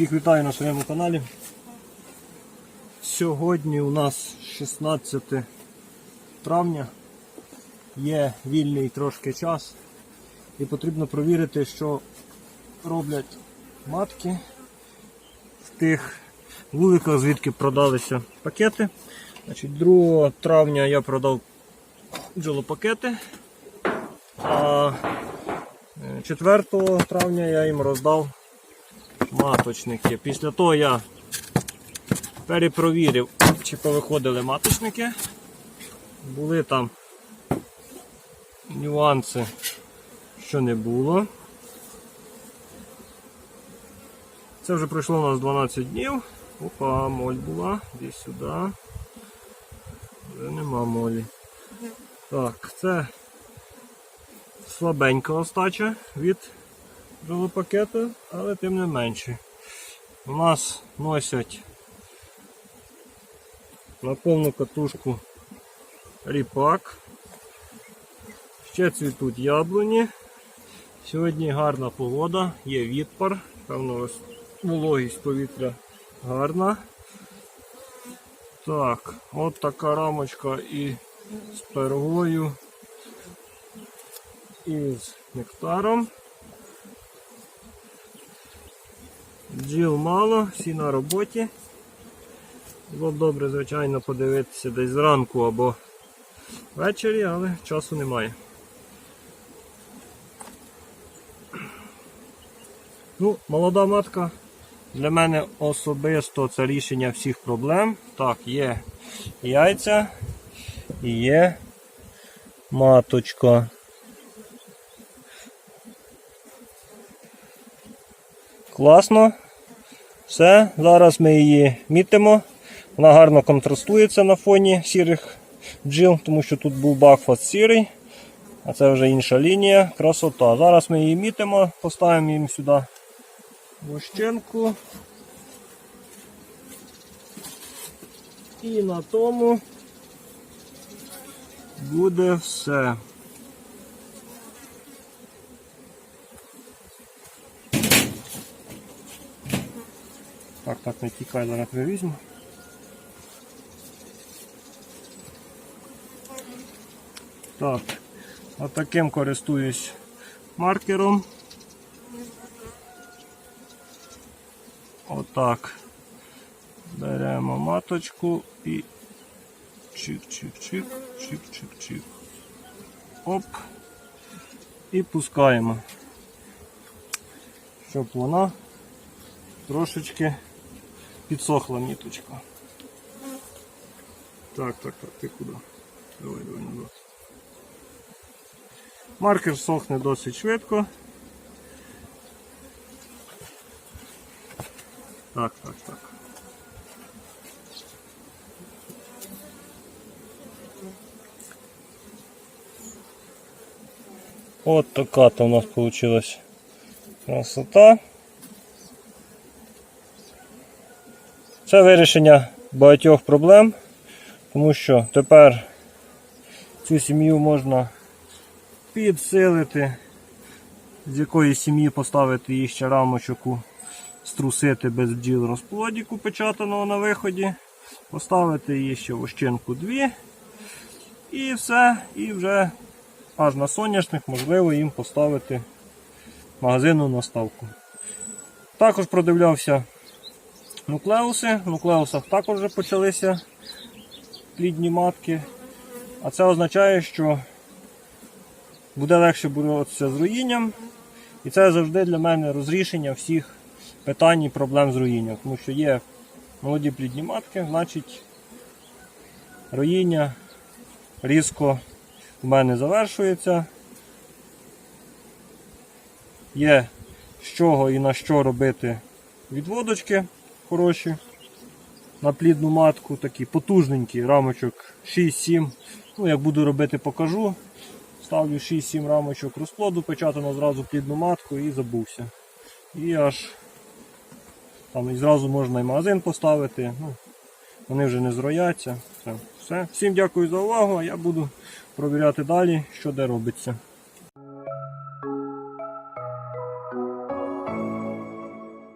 Всіх вітаю на своєму каналі. Сьогодні у нас 16 травня. Є вільний трошки час і потрібно провірити, що роблять матки в тих вуликах, звідки продалися пакети. Значить, 2 травня я продав бджолопакети, а е, 4 травня я їм роздав маточники. Після того я перепровірив, чи повиходили маточники. Були там нюанси, що не було. Це вже пройшло у нас 12 днів. Опа, моль була, десь сюди. Вже нема молі. Так, це слабенька остача від пакету, але тим не менше. У нас носять на повну катушку ріпак. Ще цвітуть яблуні. Сьогодні гарна погода, є відпар, певно вологість повітря гарна. Так, от така рамочка і з пергою, і з нектаром. Бджіл мало, всі на роботі. Було б добре, звичайно, подивитися десь зранку або ввечері, але часу немає. Ну, молода матка. Для мене особисто це рішення всіх проблем. Так, є яйця і є маточка. Класно. Все, зараз ми її мітимо. Вона гарно контрастується на фоні сірих бджіл, тому що тут був бакфаст сірий, а це вже інша лінія. Красота. Зараз ми її мітимо, поставимо їм сюди вощенку. І на тому буде все. Так, так, не тікай, зараз тебе візьму. Так, от користуюсь маркером. Отак. Беремо маточку і чик-чик-чик, чик-чик-чик. Оп. І пускаємо, щоб вона трошечки підсохла ніточка. Так, так, так, ти куди? Давай, давай назад. Маркер сохне досить швидко. Так, так, так. От така-то у нас получилась красота. Вирішення багатьох проблем, тому що тепер цю сім'ю можна підсилити, з якої сім'ї поставити їй ще рамочку, струсити без бджіл розплодіку печатаного на виході, поставити її ще вощинку дві і все, і вже аж на соняшник можливо їм поставити магазинну наставку. Також продивлявся нуклеуси. В нуклеусах також вже почалися плідні матки. А це означає, що буде легше боротися з руїнням. І це завжди для мене розрішення всіх питань і проблем з руїнням. Тому що є молоді плідні матки, значить руїння різко в мене завершується. Є з чого і на що робити відводочки хороші на плідну матку, такі потужненькі рамочок 6-7. Ну, як буду робити, покажу. Ставлю 6-7 рамочок розплоду, печатано зразу плідну матку і забувся. І аж там і зразу можна і магазин поставити. Ну, Вони вже не зрояться. Все. Все. Всім дякую за увагу, а я буду провіряти далі, що де робиться.